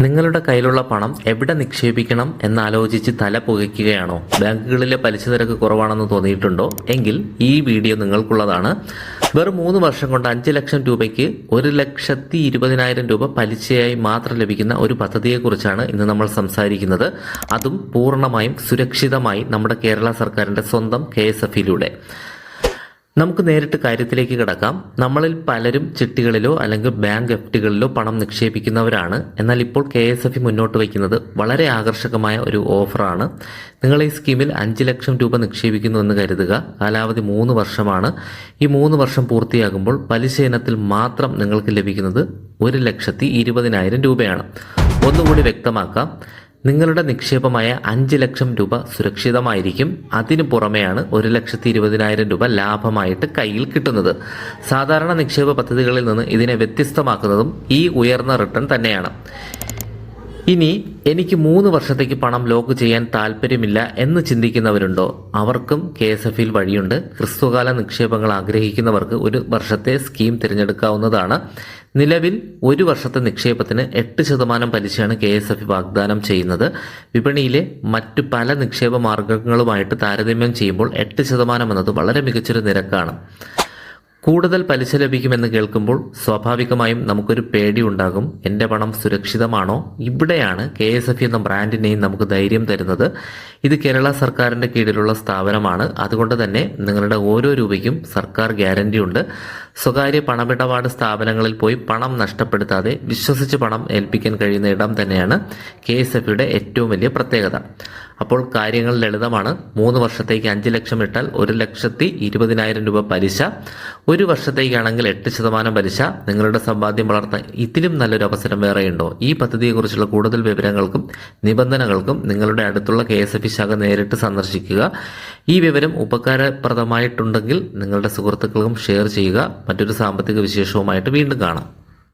നിങ്ങളുടെ കയ്യിലുള്ള പണം എവിടെ നിക്ഷേപിക്കണം എന്നാലോചിച്ച് തല പുകയ്ക്കുകയാണോ? ബാങ്കുകളിലെ പലിശ നിരക്ക് കുറവാണെന്ന് തോന്നിയിട്ടുണ്ടോ? എങ്കിൽ ഈ വീഡിയോ നിങ്ങൾക്കുള്ളതാണ്. വെറും മൂന്ന് വർഷം കൊണ്ട് അഞ്ച് ലക്ഷം രൂപയ്ക്ക് ഒരു ലക്ഷത്തി ഇരുപതിനായിരം രൂപ പലിശയായി മാത്രം ലഭിക്കുന്ന ഒരു പദ്ധതിയെക്കുറിച്ചാണ് ഇന്ന് നമ്മൾ സംസാരിക്കുന്നത്. അതും പൂർണമായും സുരക്ഷിതമായി നമ്മുടെ കേരള സർക്കാരിന്റെ സ്വന്തം കെ എസ് എഫിലൂടെ നമുക്ക് നേരിട്ട് കാര്യത്തിലേക്ക് കിടക്കാം. നമ്മളിൽ പലരും ചിട്ടികളിലോ അല്ലെങ്കിൽ ബാങ്ക് എഫ്ഡികളിലോ പണം നിക്ഷേപിക്കുന്നവരാണ്. എന്നാൽ ഇപ്പോൾ കെ എസ് എഫ് മുന്നോട്ട് വയ്ക്കുന്നത് വളരെ ആകർഷകമായ ഒരു ഓഫറാണ്. നിങ്ങൾ ഈ സ്കീമിൽ അഞ്ച് ലക്ഷം രൂപ നിക്ഷേപിക്കുന്നു എന്ന് കരുതുക. കാലാവധി മൂന്ന് വർഷമാണ്. ഈ മൂന്ന് വർഷം പൂർത്തിയാകുമ്പോൾ പലിശ ഇനത്തിൽ മാത്രം നിങ്ങൾക്ക് ലഭിക്കുന്നത് ഒരു ലക്ഷത്തി ഇരുപതിനായിരം രൂപയാണ്. ഒന്നുകൂടി വ്യക്തമാക്കാം. നിങ്ങളുടെ നിക്ഷേപമായ അഞ്ച് ലക്ഷം രൂപ സുരക്ഷിതമായിരിക്കും. അതിനു പുറമെയാണ് ഒരു ലക്ഷത്തി ഇരുപതിനായിരം രൂപ ലാഭമായിട്ട് കയ്യിൽ കിട്ടുന്നത്. സാധാരണ നിക്ഷേപ പദ്ധതികളിൽ നിന്ന് ഇതിനെ വ്യത്യസ്തമാക്കുന്നതും ഈ ഉയർന്ന റിട്ടേൺ തന്നെയാണ്. ഇനി എനിക്ക് മൂന്ന് വർഷത്തേക്ക് പണം ലോക്ക് ചെയ്യാൻ താല്പര്യമില്ല എന്ന് ചിന്തിക്കുന്നവരുണ്ടോ? അവർക്കും കെ എസ് എഫിൽ വഴിയുണ്ട്. ഹ്രസ്വകാല നിക്ഷേപങ്ങൾ ആഗ്രഹിക്കുന്നവർക്ക് ഒരു വർഷത്തെ സ്കീം തിരഞ്ഞെടുക്കാവുന്നതാണ്. നിലവിൽ ഒരു വർഷത്തെ നിക്ഷേപത്തിന് എട്ട് ശതമാനം പലിശയാണ് കെ എസ് എഫ് വാഗ്ദാനം ചെയ്യുന്നത്. വിപണിയിലെ മറ്റു പല നിക്ഷേപ മാർഗങ്ങളുമായിട്ട് താരതമ്യം ചെയ്യുമ്പോൾ എട്ട് ശതമാനം എന്നത് വളരെ മികച്ചൊരു നിരക്കാണ്. കൂടുതൽ പലിശ ലഭിക്കുമെന്ന് കേൾക്കുമ്പോൾ സ്വാഭാവികമായും നമുക്കൊരു പേടി ഉണ്ടാകും. എന്റെ പണം സുരക്ഷിതമാണോ? ഇവിടെയാണ് കെ എസ് എഫ് എന്ന ബ്രാൻഡിനെയും നമുക്ക് ധൈര്യം തരുന്നത്. ഇത് കേരള സർക്കാരിന്റെ കീഴിലുള്ള സ്ഥാപനമാണ്. അതുകൊണ്ട് തന്നെ നിങ്ങളുടെ ഓരോ രൂപയ്ക്കും സർക്കാർ ഗ്യാരണ്ടി ഉണ്ട്. സ്വകാര്യ പണമിടപാട് സ്ഥാപനങ്ങളിൽ പോയി പണം നഷ്ടപ്പെടുത്താതെ വിശ്വസിച്ച് പണം ഏൽപ്പിക്കാൻ കഴിയുന്ന ഇടം തന്നെയാണ് കെ എസ് എഫ് ഏറ്റവും വലിയ പ്രത്യേകത. അപ്പോൾ കാര്യങ്ങൾ ലളിതമാണ്. മൂന്ന് വർഷത്തേക്ക് അഞ്ച് ലക്ഷം ഇട്ടാൽ ഒരു ലക്ഷത്തി ഇരുപതിനായിരം രൂപ പലിശ. ഒരു വർഷത്തേക്കാണെങ്കിൽ എട്ട് ശതമാനം പലിശ. നിങ്ങളുടെ സമ്പാദ്യം വളർത്താൻ ഇതിലും നല്ലൊരു അവസരം വേറെയുണ്ടോ? ഈ പദ്ധതിയെക്കുറിച്ചുള്ള കൂടുതൽ വിവരങ്ങൾക്കും നിബന്ധനകൾക്കും നിങ്ങളുടെ അടുത്തുള്ള കെ എസ് എഫ് ശാഖ നേരിട്ട് സന്ദർശിക്കുക. ഈ വിവരം ഉപകാരപ്രദമായിട്ടുണ്ടെങ്കിൽ നിങ്ങളുടെ സുഹൃത്തുക്കൾക്കും ഷെയർ ചെയ്യുക. മറ്റൊരു സാമ്പത്തിക വിശേഷവുമായിട്ട് വീണ്ടും കാണാം.